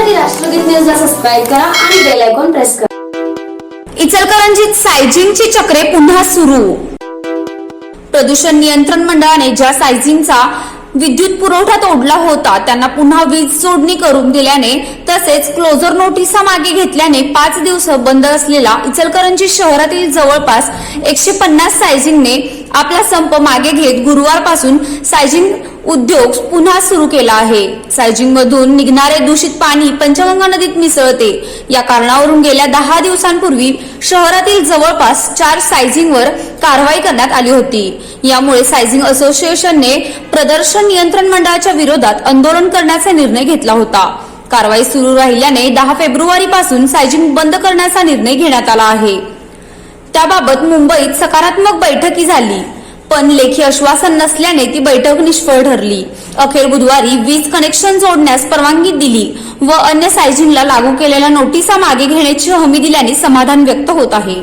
बातम्यांसाठी राष्ट्रगीत न्यूजला सबस्क्राईब करा आणि बेल आयकॉन प्रेस करा. इचलकरंजीत सायझिंगची चक्रे पुन्हा सुरू. प्रदूषण नियंत्रण मंडळाने ज्या सायझिंगचा विद्युत पुरवठा तोडला होता त्यांना पुन्हा वीज जोडणी करून दिल्याने तसेच क्लोजर नोटिसा मागे घेतल्याने पाच दिवस बंद असलेला इचलकरंजी शहरातील जवळपास एकशे पन्नास सायझिंगने आपला संप मागे घेत गुरुवारपासून सायजिंग उद्योग पुन्हा सुरू केला आहे. सायजिंग मधून निघणारे दूषित पाणी पंचगंगा नदीत मिसळते. या कारणावरून गेल्या दहा दिवसांपूर्वी शहरातील जवळपास चार सायझिंगवर कारवाई करण्यात आली होती. यामुळे सायझिंग असोसिएशनने प्रदर्शन नियंत्रण मंडळाच्या विरोधात आंदोलन करण्याचा निर्णय घेतला होता. कारवाई सुरू राहिल्याने दहा फेब्रुवारी पासून सायझिंग बंद करण्याचा निर्णय घेण्यात आला आहे. त्याबाबत मुंबईत सकारात्मक बैठकी झाली. पण लेखी आश्वासन नसल्याने ती बैठक निष्फळ ठरली. अखेर बुधवारी वीज कनेक्शन जोडण्यास परवानगी दिली व अन्य सायझिंगला लागू केलेल्या नोटिसा मागे घेण्याची हमी दिल्याने समाधान व्यक्त होत आहे.